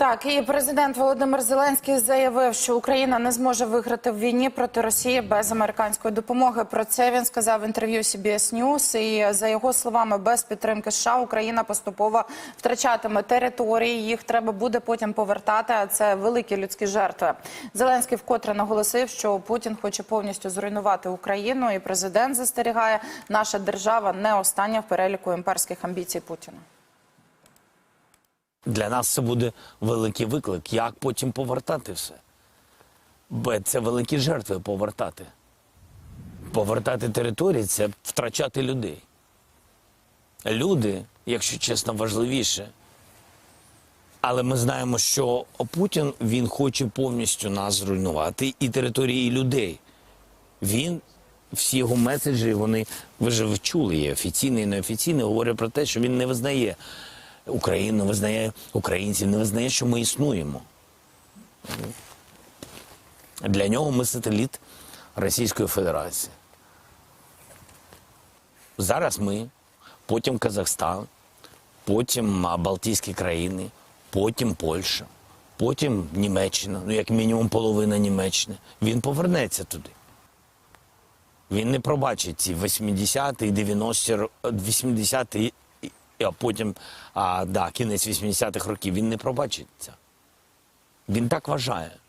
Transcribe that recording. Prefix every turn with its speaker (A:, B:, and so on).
A: Так, і президент Володимир Зеленський заявив, що Україна не зможе виграти в війні проти Росії без американської допомоги. Про це він сказав в інтерв'ю CBS News. І за його словами, без підтримки США Україна поступово втрачатиме території. Їх треба буде потім повертати. А це великі людські жертви. Зеленський вкотре наголосив, що Путін хоче повністю зруйнувати Україну. І президент застерігає, наша держава не остання в переліку імперських амбіцій Путіна.
B: Для нас це буде великий виклик. Як потім повертати все? Бо це великі жертви повертати. Повертати території це втрачати людей. Люди, якщо чесно, важливіше. Але ми знаємо, що Путін він хоче повністю нас зруйнувати і території, і людей. Він, всі його меседжі, вони ви ж чули, є офіційний і неофіційний, говорять про те, що він не визнає Україну, визнає українців, не визнає, що ми існуємо. Для нього ми сателіт Російської Федерації. Зараз ми, потім Казахстан, потім Балтійські країни, потім Польща, потім Німеччина, ну як мінімум половина Німеччини. Він повернеться туди. Він не пробачить ці 80-ті, 90-ті, 80-ті, і- а потім а, да, кінець 80-х років. Він не пробачить це. Він так вважає.